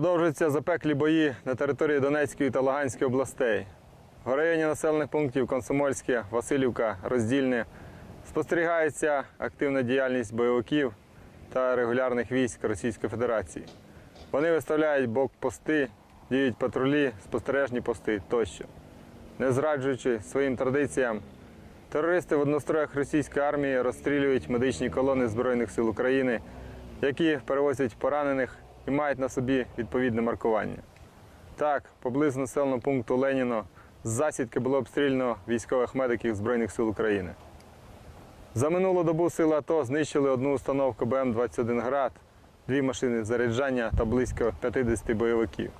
Продовжуються запеклі бої на території Донецької та Луганської областей. В районі населених пунктів Комсомольське, Васильівка, Роздільне спостерігається активна діяльність бойовиків та регулярних військ Російської Федерації. Вони виставляють блокпости, діють патрулі, спостережні пости тощо. Не зраджуючи своїм традиціям, терористи в одностроях російської армії розстрілюють медичні колони Збройних сил України, які перевозять поранених і мають на собі відповідне маркування. Так, поблизу населеного пункту Леніно з засідки було обстріляно військових медиків Збройних сил України. За минулу добу сили АТО знищили одну установку БМ-21 Град, дві машини заряджання та близько 50 бойовиків.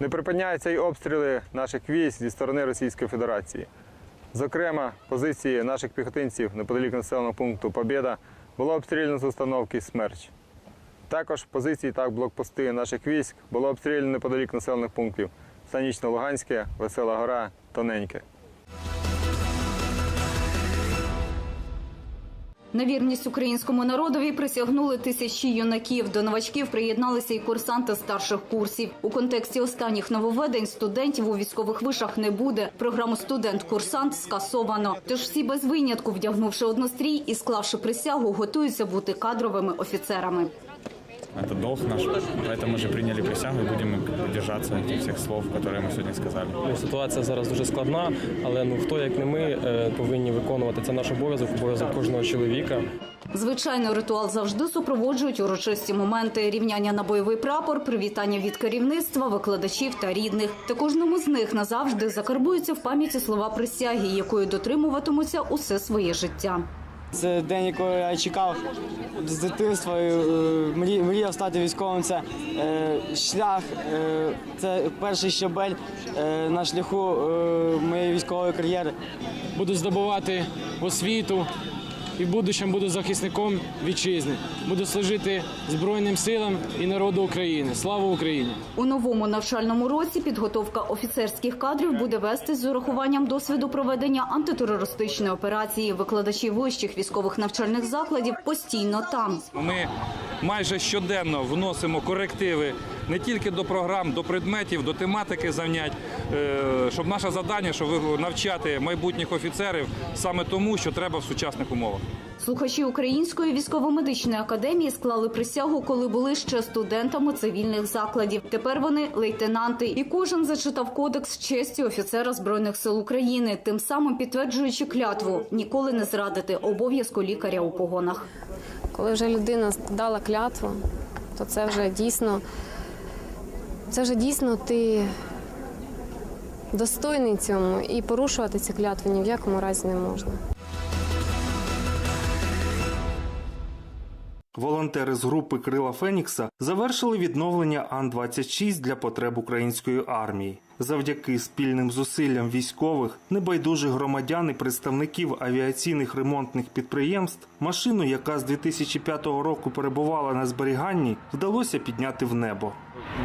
Не припиняються й обстріли наших військ зі сторони Російської Федерації. Зокрема, позиції наших піхотинців неподалік населеного пункту Побєда було обстріляно з установки Смерч. Також позиції та блокпости наших військ було обстріляно неподалік населених пунктів Станічно-Луганське, Весела Гора, Тоненьке. На вірність українському народові присягнули тисячі юнаків. До новачків приєдналися і курсанти старших курсів. У контексті останніх нововведень студентів у військових вишах не буде. Програму студент-курсант скасовано. Тож всі без винятку, вдягнувши однострій і склавши присягу, готуються бути кадровими офіцерами Это долг наш, поэтому же приняли присягу и будем держаться этих всех слов, которые мы сегодня сказали. Ну, Ситуація зараз дуже складна, але ну хто як не ми е, повинні виконувати це наш обов'язок, обов'язок кожного чоловіка. Звичайно, ритуал завжди супроводжують урочисті моменти рівняння на бойовий прапор, привітання від керівництва, викладачів та рідних. Та кожному з них назавжди закарбуються в пам'яті слова присяги, якої дотримуватимуться усе своє життя. Це день, якого я чекав з дитинства. е, мрі- Мріяв стати військовим. Це е, шлях, е, це перший щабель на шляху моєї військової кар'єри. буду здобувати освіту і в будущем буду захисником вітчизни. Буду служити Збройним силам і народу України. Слава Україні! У новому навчальному році підготовка офіцерських кадрів буде вестись з урахуванням досвіду проведення антитерористичної операції. Викладачі вищих військових навчальних закладів постійно там. Ми майже щоденно вносимо корективи не тільки до програм, до предметів, до тематики занять, е, щоб наше завдання, щоб навчати майбутніх офіцерів саме тому, що треба в сучасних умовах. Слухачі Української військово-медичної академії склали присягу, коли були ще студентами цивільних закладів. Тепер вони лейтенанти, і кожен зачитав кодекс честі офіцера збройних сил України, тим самим підтверджуючи клятву ніколи не зрадити обов'язку лікаря у погонах. Коли вже людина дала клятву, то це вже дійсно, це вже дійсно ти достойний цьому і порушувати ці клятви ні в якому разі не можна. Волонтери з групи Крила Фенікса завершили відновлення Ан-26 для потреб української армії. Завдяки спільним зусиллям військових, небайдужих громадян і представників авіаційних ремонтних підприємств, машину, яка з 2005 року перебувала на зберіганні, вдалося підняти в небо.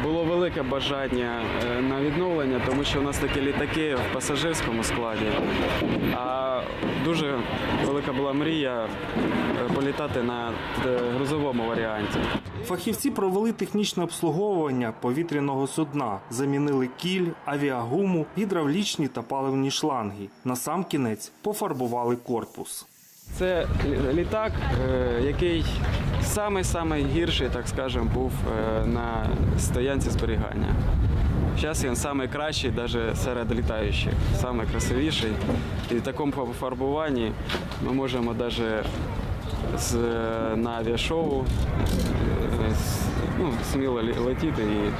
Було велике бажання е, на відновлення, тому що у нас такі літаки в пасажирському складі. А дуже велика була мрія е, політати на е, грузовому варіанті. Фахівці провели технічне обслуговування повітряного судна, замінили кіль, авіагуму, гідравлічні та паливні шланги. Насамкінець пофарбували корпус. Це літак, е, який самий-самий гірший, так скажемо, був е, на стоянці зберігання. Зараз він найкращий навіть серед літаючих, найкрасивіший. І в такому фарбуванні ми можемо навіть з, на авіашоу е, з- ну, сміло лі- летіти і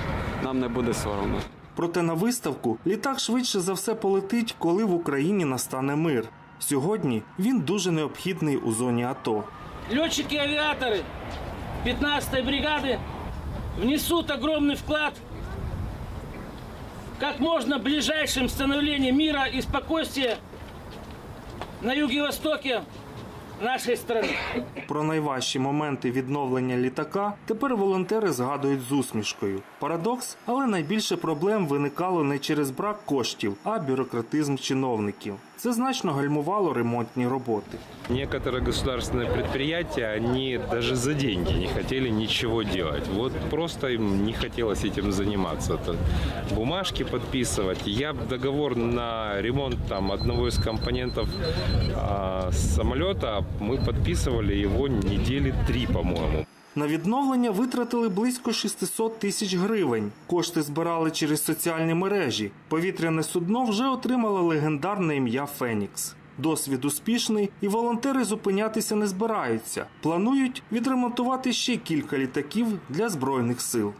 нам не буде соромно. Проте на виставку літак швидше за все полетить, коли в Україні настане мир. Сьогодні він дуже необхідний у зоні АТО. Летчики-авиаторы 15-й бригады внесут огромный вклад как можно ближайшем становлении мира и спокойствия на юге-востоке нашей страны. Про найважчі моменти відновлення літака тепер волонтери згадують з усмішкою. Парадокс, але найбільше проблем виникало не через брак коштів, а бюрократизм чиновників. Це значно гальмувало ремонтні роботи. Некоторые государственные предприятия, они даже за деньги не хотели ничего делать. Вот просто им не хотелось этим заниматься. Это бумажки подписывать. Я б договор на ремонт там, одного из компонентов а, самолета, мы подписывали его недели три, по-моему. На відновлення витратили близько 600 тисяч гривень. Кошти збирали через соціальні мережі. Повітряне судно вже отримало легендарне ім'я Фенікс. Досвід успішний, і волонтери зупинятися не збираються. Планують відремонтувати ще кілька літаків для збройних сил.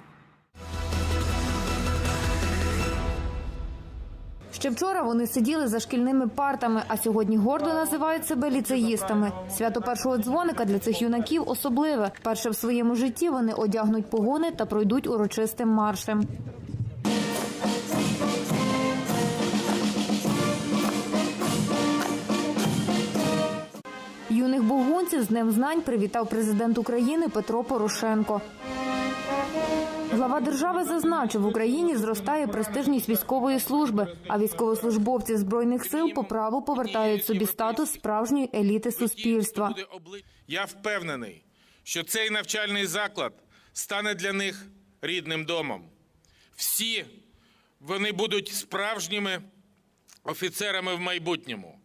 Ще вчора вони сиділи за шкільними партами, а сьогодні гордо називають себе ліцеїстами. Свято першого дзвоника для цих юнаків особливе. Перше в своєму житті вони одягнуть погони та пройдуть урочистим маршем. Юних богунців з Днем знань привітав президент України Петро Порошенко. Глава держави зазначив, в Україні зростає престижність військової служби, а військовослужбовці збройних сил по праву повертають собі статус справжньої еліти суспільства. Я впевнений, що цей навчальний заклад стане для них рідним домом. Всі вони будуть справжніми офіцерами в майбутньому,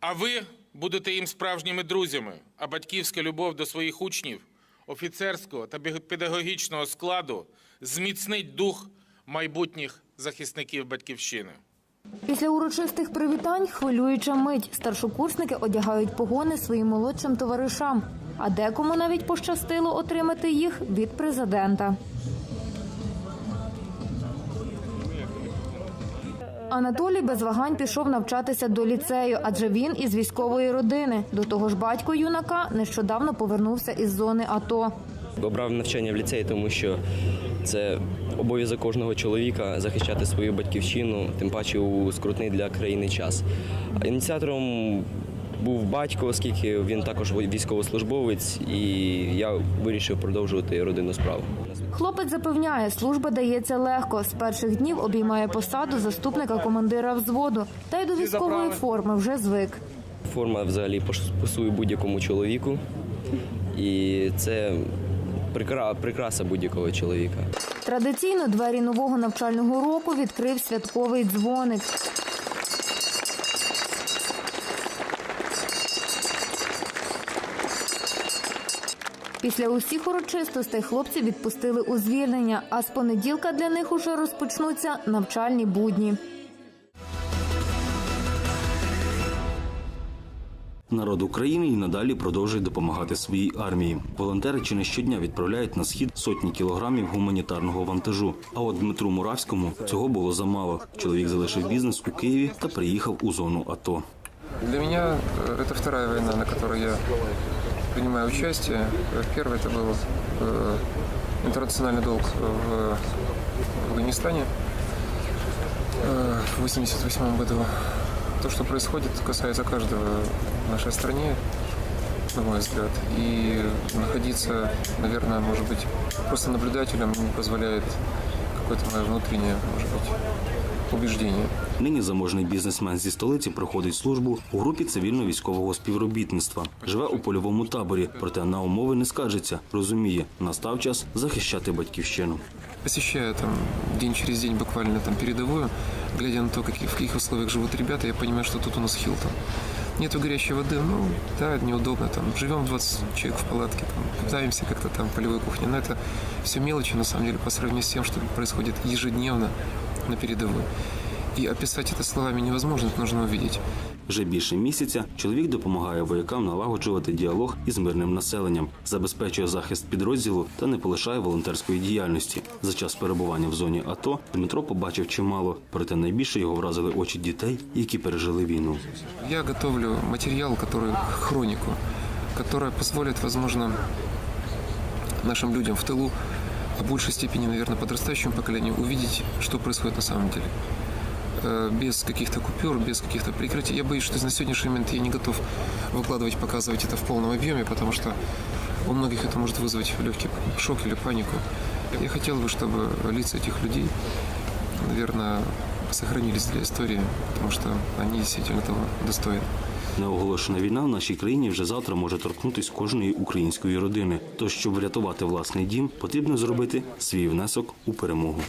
а ви будете їм справжніми друзями. А батьківська любов до своїх учнів, офіцерського та педагогічного складу зміцнить дух майбутніх захисників батьківщини. Після урочистих привітань хвилююча мить. Старшокурсники одягають погони своїм молодшим товаришам, а декому навіть пощастило отримати їх від президента. Анатолій без вагань пішов навчатися до ліцею, адже він із військової родини. До того ж, батько юнака нещодавно повернувся із зони АТО. Обрав навчання в ліцеї, тому що це обов'язок кожного чоловіка захищати свою батьківщину, тим паче у скрутний для країни час. Ініціатором був батько, оскільки він також військовослужбовець, і я вирішив продовжувати родинну справу. Хлопець запевняє, служба дається легко. З перших днів обіймає посаду заступника командира взводу, та й до військової форми вже звик. Форма взагалі пасує будь-якому чоловіку, і це прикра- прикраса будь-якого чоловіка. Традиційно двері нового навчального року відкрив святковий дзвоник. Після усіх урочистостей хлопці відпустили у звільнення, а з понеділка для них уже розпочнуться навчальні будні. Народ України і надалі продовжує допомагати своїй армії. Волонтери чи не щодня відправляють на схід сотні кілограмів гуманітарного вантажу. А от Дмитру Муравському цього було замало. Чоловік залишив бізнес у Києві та приїхав у зону АТО. Для меня э, это вторая война, на которой я принимаю участие. Первый это был э, интернациональный долг в Афганистане э, в 1988 году. То, что происходит, касается каждого в нашей стране, на мой взгляд. И находиться, наверное, может быть, просто наблюдателем не позволяет какое-то мое внутреннее, может быть, убеждение. Нині заможний бізнесмен зі столиці проходить службу у групі цивільно-військового співробітництва. Живе у польовому таборі, проте на умови не скаржиться. Розуміє, настав час захищати батьківщину. Посещая там день через день буквально там передовую, глядя на то, какие, в каких условиях живут ребята, я понимаю, что тут у нас Хилтон. Нету горячей воды, ну да, неудобно, там живем 20 человек в палатке, там, пытаемся как-то там полевой кухне, но это все мелочи на самом деле по сравнению с тем, что происходит ежедневно на передовой. И описать это словами невозможно, это нужно увидеть. Вже більше місяця чоловік допомагає воякам налагоджувати діалог із мирним населенням, забезпечує захист підрозділу та не полишає волонтерської діяльності. За час перебування в зоні АТО Дмитро побачив чимало, проте найбільше його вразили очі дітей, які пережили війну. Я готовлю материал, который хронику, которая позволит, возможно, нашим людям в тылу, а В большей степени, наверное, подрастающему поколению увидеть, что происходит на самом деле. э, без каких-то купюр, без каких-то прикрытий. Я боюсь, что на сегодняшний момент я не готов выкладывать, показывать это в полном объеме, потому что у многих это может вызвать легкий шок или панику. Я хотел бы, чтобы лица этих людей, наверное, сохранились для истории, потому что они действительно того достойны. Неоголошена війна в нашій країні вже завтра може торкнутися кожної української родини. Тож, щоб врятувати власний дім, потрібно зробити свій внесок у перемогу.